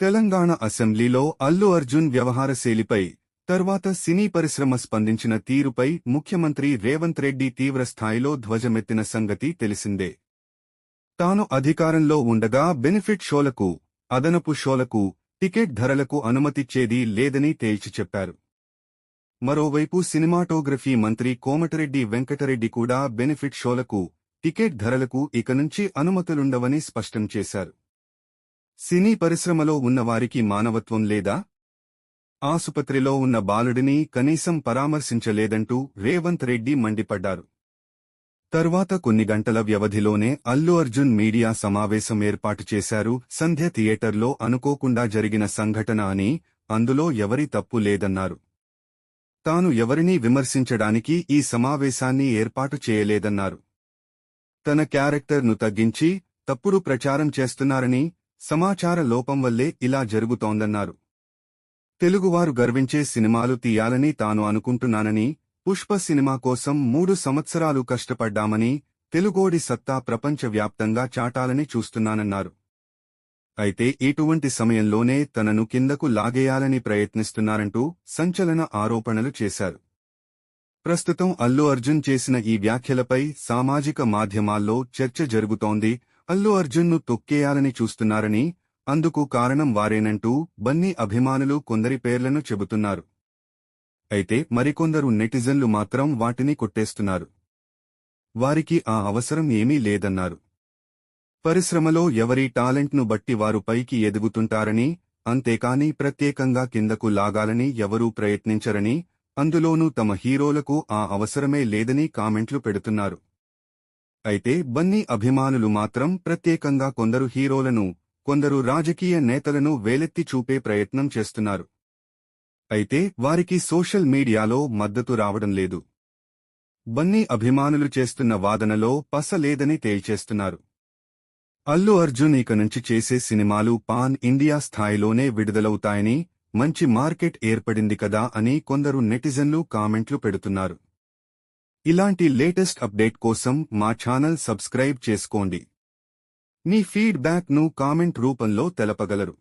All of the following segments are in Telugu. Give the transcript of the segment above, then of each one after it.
తెలంగాణ అసెంబ్లీలో అల్లు అర్జున్ వ్యవహార శైలిపై తర్వాత సినీ పరిశ్రమ స్పందించిన తీరుపై ముఖ్యమంత్రి రేవంత్ రెడ్డి తీవ్రస్థాయిలో ధ్వజమెత్తిన సంగతి తెలిసిందే. తాను అధికారంలో ఉండగా బెనిఫిట్ షోలకు అదనపు షోలకు టికెట్ ధరలకు అనుమతిచ్చేది లేదని తేల్చి చెప్పారు. మరోవైపు సినిమాటోగ్రఫీ మంత్రి కోమటిరెడ్డి వెంకటరెడ్డి కూడా బెనిఫిట్ షోలకు టికెట్ ధరలకు ఇక నుంచి అనుమతులుండవని స్పష్టం చేశారు. సినీ పరిశ్రమలో ఉన్నవారికి మానవత్వం లేదా? ఆసుపత్రిలో ఉన్న బాలుడిని కనీసం పరామర్శించలేదంటూ రేవంత్ రెడ్డి మండిపడ్డారు. తరువాత కొన్ని గంటల వ్యవధిలోనే అల్లు అర్జున్ మీడియా సమావేశం ఏర్పాటు చేశారు. సంధ్య థియేటర్లో అనుకోకుండా జరిగిన సంఘటన అని అందులో ఎవరి తప్పు లేదన్నారు. తాను ఎవరినీ విమర్శించడానికి ఈ సమావేశాన్ని ఏర్పాటు చేయలేదన్నారు. తన క్యారెక్టర్ను తగ్గించి తప్పుడు ప్రచారం చేస్తున్నారని సమాచార లోపం వల్లే ఇలా జరుగుతోందన్నారు. తెలుగువారు గర్వించే సినిమాలు తీయాలని తాను అనుకుంటున్నానని పుష్ప సినిమా కోసం మూడు సంవత్సరాలు కష్టపడ్డామని తెలుగోడి సత్తా ప్రపంచవ్యాప్తంగా చాటాలని చూస్తున్నానన్నారు. అయితే ఇటువంటి సమయంలోనే తనను కిందకు లాగేయాలని ప్రయత్నిస్తున్నారంటూ సంచలన ఆరోపణలు చేశారు. ప్రస్తుతం అల్లు అర్జున్ చేసిన ఈ వ్యాఖ్యలపై సామాజిక మాధ్యమాల్లో చర్చ జరుగుతోంది అల్లు అర్జున్ను తొక్కేయాలని చూస్తున్నారని అందుకు కారణం వారేనంటూ బన్నీ అభిమానులు కొందరి పేర్లను చెబుతున్నారు. అయితే మరికొందరు నెటిజన్లు మాత్రం వాటిని కొట్టేస్తున్నారు. వారికి ఆ అవసరం ఏమీ లేదన్నారు. పరిశ్రమలో ఎవరి టాలెంట్ను బట్టి వారు పైకి ఎదుగుతుంటారని అంతేకాని ప్రత్యేకంగా కిందకు లాగాలని ఎవరూ ప్రయత్నించరని అందులోనూ తమ హీరోలకు ఆ అవసరమే లేదని కామెంట్లు పెడుతున్నారు. అయితే బన్నీ అభిమానులు మాత్రం ప్రత్యేకంగా కొందరు హీరోలను కొందరు రాజకీయ నేతలను వేలెత్తి చూపే ప్రయత్నం చేస్తున్నారు. అయితే వారికి సోషల్ మీడియాలో మద్దతు రావడం లేదు. బన్నీ అభిమానులు చేస్తున్న వాదనలో పస లేదని తేల్చేస్తున్నారు. అల్లు అర్జున్ ఇక నుంచి చేసే సినిమాలు పాన్ ఇండియా స్థాయిలోనే విడుదలవుతాయని మంచి మార్కెట్ ఏర్పడింది కదా అని కొందరు నెటిజన్లు కామెంట్లు పెడుతున్నారు. ఇలాంటి లేటెస్ట్ అప్డేట్ కోసం మా ఛానల్ సబ్స్క్రైబ్ చేసుకోండి. మీ ఫీడ్బ్యాక్ను కామెంట్ రూపంలో తెలపగలరు.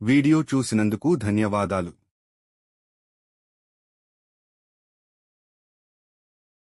వీడియో చూసినందుకు ధన్యవాదాలు.